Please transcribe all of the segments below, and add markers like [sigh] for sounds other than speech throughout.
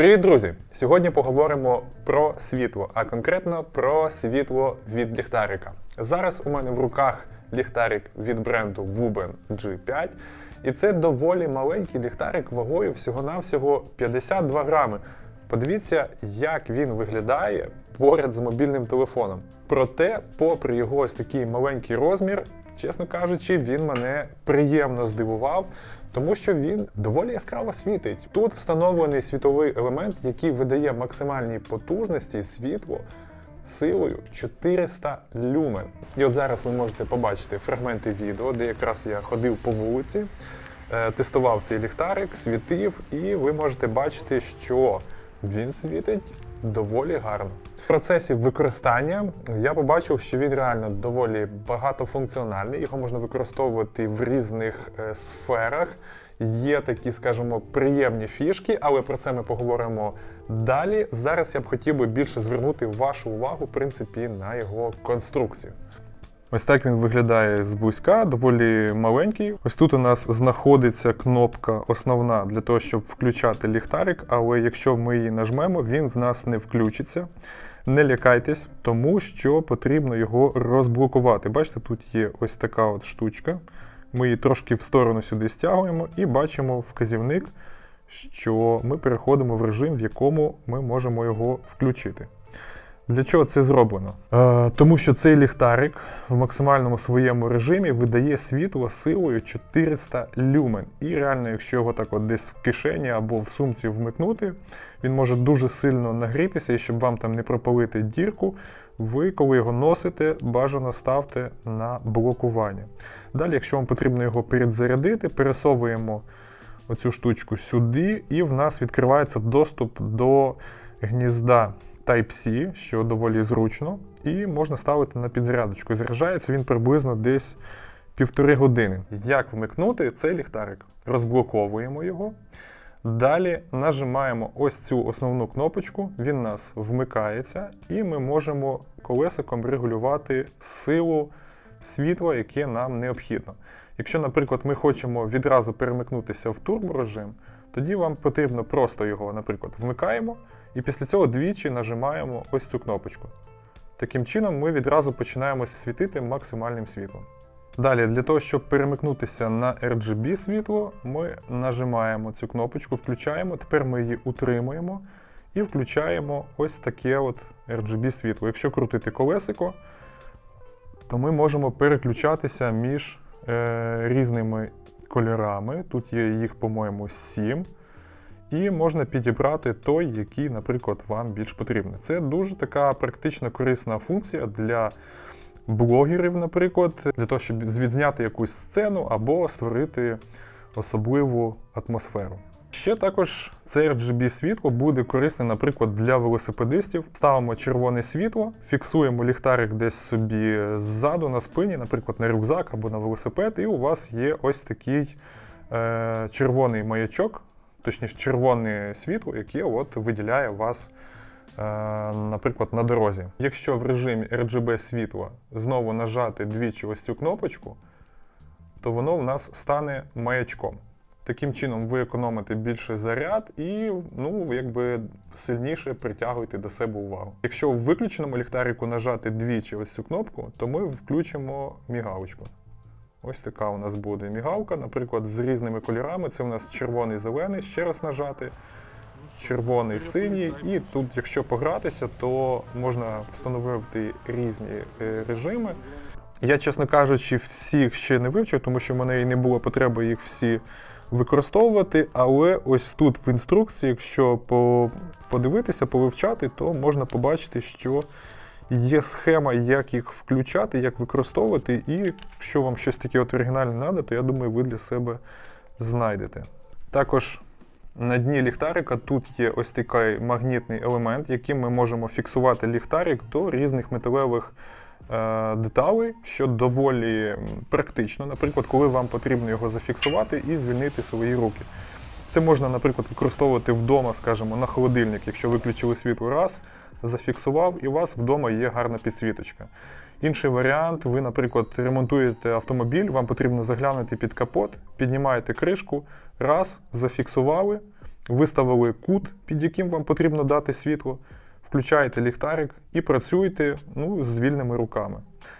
Привіт, друзі! Сьогодні поговоримо про світло, а конкретно про світло від ліхтарика. Зараз у мене в руках ліхтарик від бренду Wuben G5. І це доволі маленький ліхтарик вагою всього-навсього 52 грами. Подивіться, як він виглядає поряд з мобільним телефоном. Проте, попри його ось такий маленький розмір, чесно кажучи, він мене приємно здивував, тому що він доволі яскраво світить. Тут встановлений світовий елемент, який видає максимальні потужності світло силою 400 люмен. І от зараз ви можете побачити фрагменти відео, де якраз я ходив по вулиці, е, тестував цей ліхтарик, світив, і ви можете бачити, що він світить доволі гарно. Процесі використання я побачив, що він реально доволі багатофункціональний. Його можна використовувати в різних е, сферах. Є такі, скажімо, приємні фішки, але про це ми поговоримо далі. Зараз я б хотів би більше звернути вашу увагу, в принципі, на його конструкцію. Ось так він виглядає зблизька, доволі маленький. Ось тут у нас знаходиться кнопка основна для того, щоб включати ліхтарик, але якщо ми її нажмемо, він в нас не включиться. Не лякайтесь, тому що потрібно його розблокувати. Бачите, тут є ось така от штучка. Ми її трошки в сторону сюди стягуємо і бачимо вказівник, що ми переходимо в режим, в якому ми можемо його включити. Для чого це зроблено? Е, тому що цей ліхтарик в максимальному своєму режимі видає світло силою 400 люмен. І реально, якщо його так от десь в кишені або в сумці вмикнути, він може дуже сильно нагрітися, і щоб вам там не пропалити дірку, ви, коли його носите, бажано ставте на блокування. Далі, якщо вам потрібно його передзарядити, пересовуємо оцю штучку сюди, і в нас відкривається доступ до гнізда Type-C, що доволі зручно, і можна ставити на підзарядочку. Заряджається він приблизно десь півтори години. Як вмикнути цей ліхтарик? Розблоковуємо його. Далі нажимаємо ось цю основну кнопочку, він у нас вмикається, і ми можемо колесиком регулювати силу світла, яке нам необхідно. Якщо, наприклад, ми хочемо відразу перемикнутися в турборежим, тоді вам потрібно просто його, наприклад, вмикаємо, і після цього двічі нажимаємо ось цю кнопочку. Таким чином, ми відразу починаємо світити максимальним світлом. Далі, для того, щоб перемикнутися на RGB світло, ми нажимаємо цю кнопочку, включаємо, тепер ми її утримуємо і включаємо ось таке от RGB світло. Якщо крутити колесико, то ми можемо переключатися між е, різними кольорами. Тут є їх, по-моєму, 7. І можна підібрати той, який, наприклад, вам більш потрібний. Це дуже така практично корисна функція для блогерів, наприклад, для того, щоб відзняти якусь сцену або створити особливу атмосферу. Ще також це RGB світло буде корисне, наприклад, для велосипедистів. Ставимо червоне світло, фіксуємо ліхтарик десь собі ззаду на спині, наприклад, на рюкзак або на велосипед, і у вас є ось такий е, червоний маячок, точніше, червоне світло, яке от виділяє вас, е, наприклад, на дорозі. Якщо в режимі RGB світла знову нажати двічі ось цю кнопочку, то воно в нас стане маячком. Таким чином ви економите більше заряд і ну, якби сильніше притягуєте до себе увагу. Якщо в виключеному ліхтарику нажати двічі ось цю кнопку, то ми включимо мігалочку. Ось така у нас буде мігалка, наприклад, з різними кольорами. Це у нас червоний, зелений. Ще раз нажати, червоний, синій. І тут, якщо погратися, то можна встановити різні е, режими. Я, чесно кажучи, всіх ще не вивчив, тому що в мене і не було потреби їх всі використовувати. Але ось тут в інструкції, якщо подивитися, повивчати, то можна побачити, що є схема, як їх включати, як використовувати. І якщо вам щось таке от оригінальне треба, то я думаю, ви для себе знайдете. Також на дні ліхтарика тут є ось такий магнітний елемент, яким ми можемо фіксувати ліхтарик до різних металевих деталей, що доволі практично. Наприклад, коли вам потрібно його зафіксувати і звільнити свої руки. Це можна, наприклад, використовувати вдома, скажімо, на холодильник, якщо виключили світло раз, зафіксував, і у вас вдома є гарна підсвіточка. Інший варіант, ви, наприклад, ремонтуєте автомобіль, вам потрібно заглянути під капот, піднімаєте кришку, раз, зафіксували, виставили кут, під яким вам потрібно дати світло, включаєте ліхтарик і працюєте ну, з вільними руками.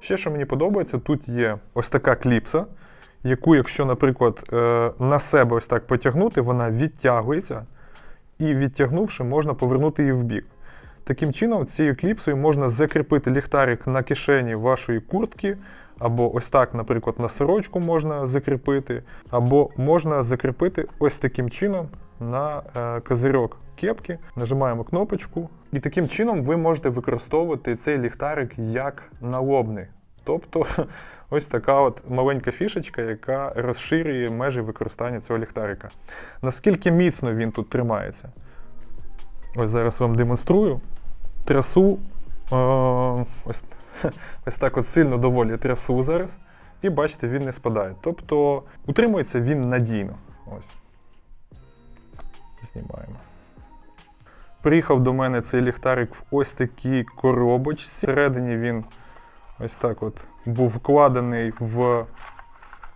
Ще, що мені подобається, тут є ось така кліпса, яку, якщо, наприклад, е, на себе ось так потягнути, вона відтягується, і відтягнувши, можна повернути її в бік. Таким чином, цією кліпсою можна закріпити ліхтарик на кишені вашої куртки, або ось так, наприклад, на сорочку можна закріпити, або можна закріпити ось таким чином на е, козирьок кепки. Нажимаємо кнопочку, і таким чином ви можете використовувати цей ліхтарик як налобний. Тобто [laughs] ось така от маленька фішечка, яка розширює межі використання цього ліхтарика. Наскільки міцно він тут тримається? Ось зараз вам демонструю. Трясу е, ось, [laughs] ось так от сильно доволі трясу зараз. І бачите, він не спадає. Тобто утримується він надійно. Ось. Знімаємо. Приїхав до мене цей ліхтарик в ось такій коробочці. Всередині він ось так от був вкладений в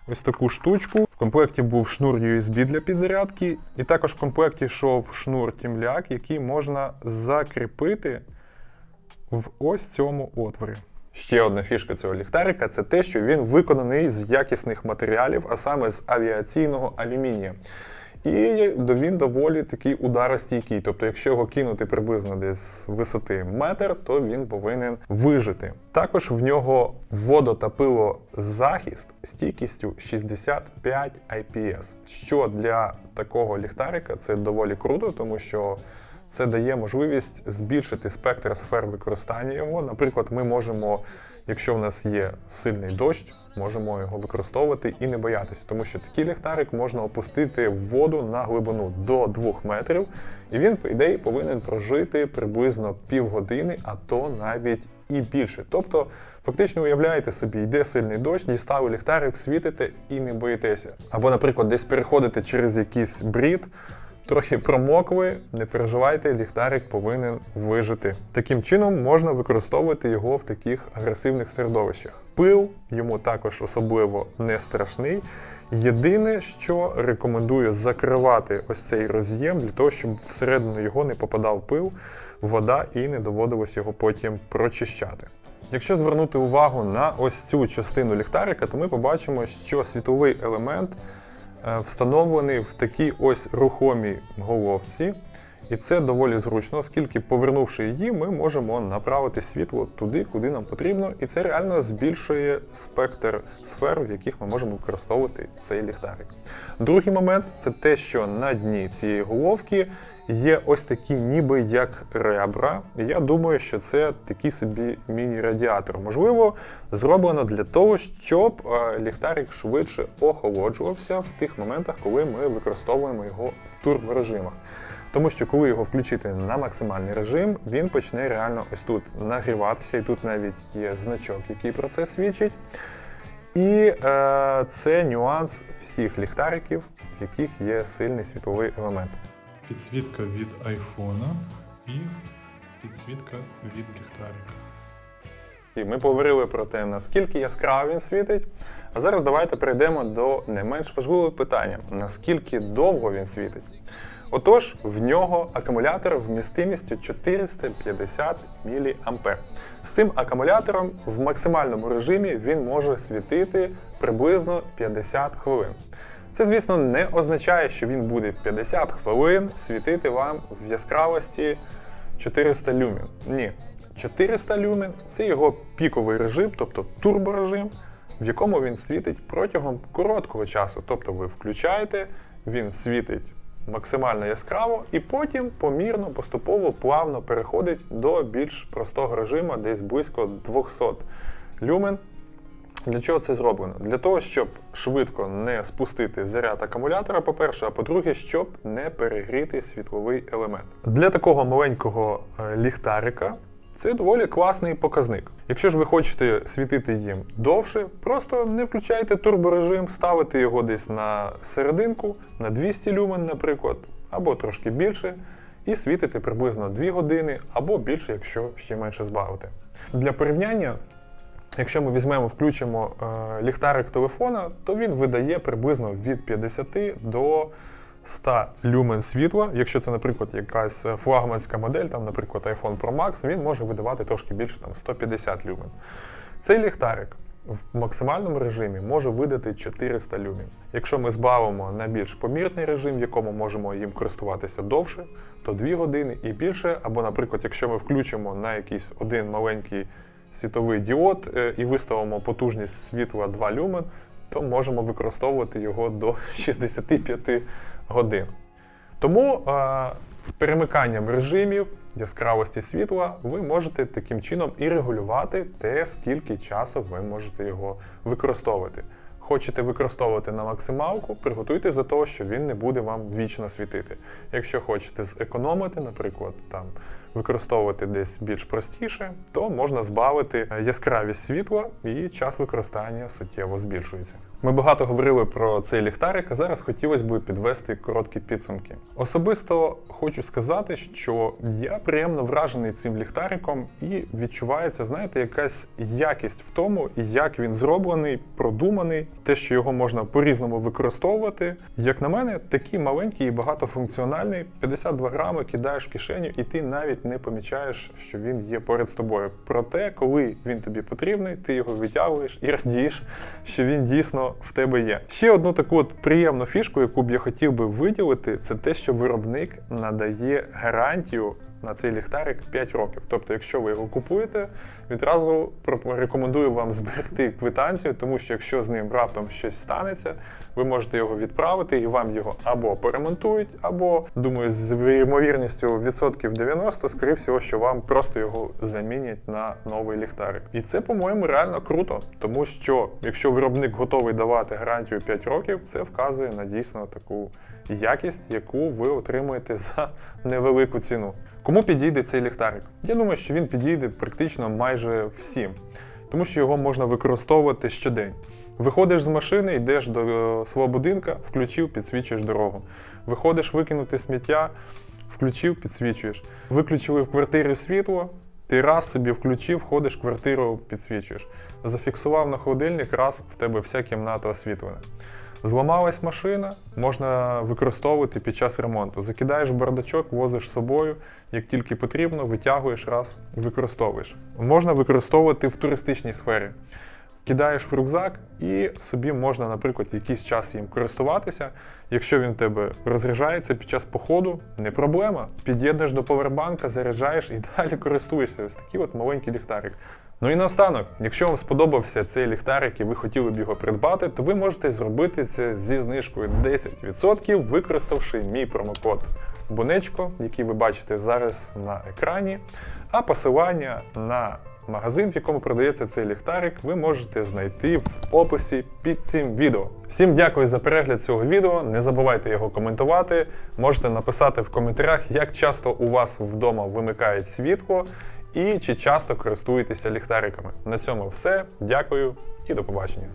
ось таку штучку. В комплекті був шнур USB для підзарядки, і також в комплекті йшов шнур тімляк, який можна закріпити в ось цьому отворі. Ще одна фішка цього ліхтарика це те, що він виконаний з якісних матеріалів, а саме з авіаційного алюмінія. І він доволі такий ударостійкий. Тобто, якщо його кинути приблизно десь з висоти метр, то він повинен вижити. Також в нього водо та пилозахист стійкістю 65 IPS, що для такого ліхтарика це доволі круто, тому що це дає можливість збільшити спектр сфер використання його. Наприклад, ми можемо, якщо в нас є сильний дощ, можемо його використовувати і не боятися, тому що такий ліхтарик можна опустити в воду на глибину до 2 метрів, і він, по ідеї, повинен прожити приблизно півгодини, а то навіть і більше. Тобто, фактично уявляєте собі, йде сильний дощ, дістали ліхтарик, світите і не боїтеся. Або, наприклад, десь переходите через якийсь брід. Трохи промокли, не переживайте, ліхтарик повинен вижити. Таким чином можна використовувати його в таких агресивних середовищах. Пил йому також особливо не страшний. Єдине, що рекомендую закривати ось цей роз'єм для того, щоб всередину його не попадав пил, вода і не доводилось його потім прочищати. Якщо звернути увагу на ось цю частину ліхтарика, то ми побачимо, що світловий елемент встановлений в такій ось рухомій головці. І це доволі зручно, оскільки, повернувши її, ми можемо направити світло туди, куди нам потрібно, і це реально збільшує спектр сфер, в яких ми можемо використовувати цей ліхтарик. Другий момент це те, що на дні цієї головки є ось такі, ніби як ребра. Я думаю, що це такий собі міні-радіатор. Можливо, зроблено для того, щоб е, ліхтарик швидше охолоджувався в тих моментах, коли ми використовуємо його в турборежимах. Тому що коли його включити на максимальний режим, він почне реально ось тут нагріватися, і тут навіть є значок, який про це свідчить. І е, це нюанс всіх ліхтариків, в яких є сильний світловий елемент. Підсвітка від айфона і підсвітка від ліхтарика. І ми поговорили про те, наскільки яскраво він світить. А зараз давайте перейдемо до не менш важливого питання: наскільки довго він світить. Отож, в нього акумулятор вмістимістю 450 мА. З цим акумулятором в максимальному режимі він може світити приблизно 50 хвилин. Це, звісно, не означає, що він буде 50 хвилин світити вам в яскравості 400 люмен. Ні. 400 люмен це його піковий режим, тобто турборежим, в якому він світить протягом короткого часу. Тобто ви включаєте, він світить максимально яскраво, і потім помірно, поступово, плавно переходить до більш простого режиму, десь близько 200 люмен. Для чого це зроблено? Для того, щоб швидко не спустити заряд акумулятора, по-перше, а по-друге, щоб не перегріти світловий елемент. Для такого маленького е, ліхтарика це доволі класний показник. Якщо ж ви хочете світити їм довше, просто не включайте турборежим, ставите його десь на серединку, на 200 люмен, наприклад, або трошки більше, і світите приблизно 2 години, або більше, якщо ще менше збавити. Для порівняння. Якщо ми візьмемо, включимо е, ліхтарик телефона, то він видає приблизно від 50 до 100 люмен світла. Якщо це, наприклад, якась флагманська модель, там, наприклад, iPhone Pro Max, він може видавати трошки більше там 150 люмен. Цей ліхтарик в максимальному режимі може видати 400 люмін. Якщо ми збавимо на більш помірний режим, в якому можемо їм користуватися довше, то 2 години і більше. Або, наприклад, якщо ми включимо на якийсь один маленький світовий діод е, і виставимо потужність світла 2 люмен, то можемо використовувати його до [laughs] 65 годин. Тому е, перемиканням режимів яскравості світла ви можете таким чином і регулювати те, скільки часу ви можете його використовувати. Хочете використовувати на максималку, приготуйтесь до того, що він не буде вам вічно світити. Якщо хочете зекономити, наприклад, там використовувати десь більш простіше, то можна збавити яскравість світла і час використання суттєво збільшується. Ми багато говорили про цей ліхтарик, а зараз хотілося б підвести короткі підсумки. Особисто хочу сказати, що я приємно вражений цим ліхтариком і відчувається, знаєте, якась якість в тому, як він зроблений, продуманий, те, що його можна по-різному використовувати. Як на мене, такий маленький і багатофункціональний, 52 грами кидаєш в кишеню, і ти навіть не помічаєш, що він є поряд з тобою. Проте, коли він тобі потрібний, ти його витягуєш і радієш, що він дійсно в тебе є. Ще одну таку от приємну фішку, яку б я хотів би виділити, це те, що виробник надає гарантію на цей ліхтарик 5 років. Тобто, якщо ви його купуєте, відразу рекомендую вам зберегти квитанцію, тому що якщо з ним раптом щось станеться, ви можете його відправити і вам його або поремонтують, або думаю, з ймовірністю відсотків 90, скоріше всього, що вам просто його замінять на новий ліхтарик. І це, по-моєму, реально круто, тому що якщо виробник готовий давати гарантію 5 років, це вказує на дійсно таку якість, яку ви отримуєте за невелику ціну. Кому підійде цей ліхтарик? Я думаю, що він підійде практично майже всім, тому що його можна використовувати щодень. Виходиш з машини, йдеш до е, свого будинка, включив, підсвічуєш дорогу. Виходиш викинути сміття, включив, підсвічуєш. Виключили в квартирі світло, ти раз собі включив, ходиш квартиру, підсвічуєш. Зафіксував на холодильник, раз в тебе вся кімната освітлена. Зламалась машина, можна використовувати під час ремонту. Закидаєш бардачок, возиш з собою, як тільки потрібно, витягуєш раз і використовуєш. Можна використовувати в туристичній сфері. Кидаєш в рюкзак і собі можна, наприклад, якийсь час їм користуватися. Якщо він в тебе розряджається під час походу, не проблема. Під'єднуєш до повербанка, заряджаєш і [laughs] далі користуєшся. Ось такий от маленький ліхтарик. Ну і наостанок, якщо вам сподобався цей ліхтарик і ви хотіли б його придбати, то ви можете зробити це зі знижкою 10%, використавши мій промокод Бонечко, який ви бачите зараз на екрані. А посилання на магазин, в якому продається цей ліхтарик, ви можете знайти в описі під цим відео. Всім дякую за перегляд цього відео. Не забувайте його коментувати. Можете написати в коментарях, як часто у вас вдома вимикають світло і чи часто користуєтеся ліхтариками. На цьому все. Дякую і до побачення.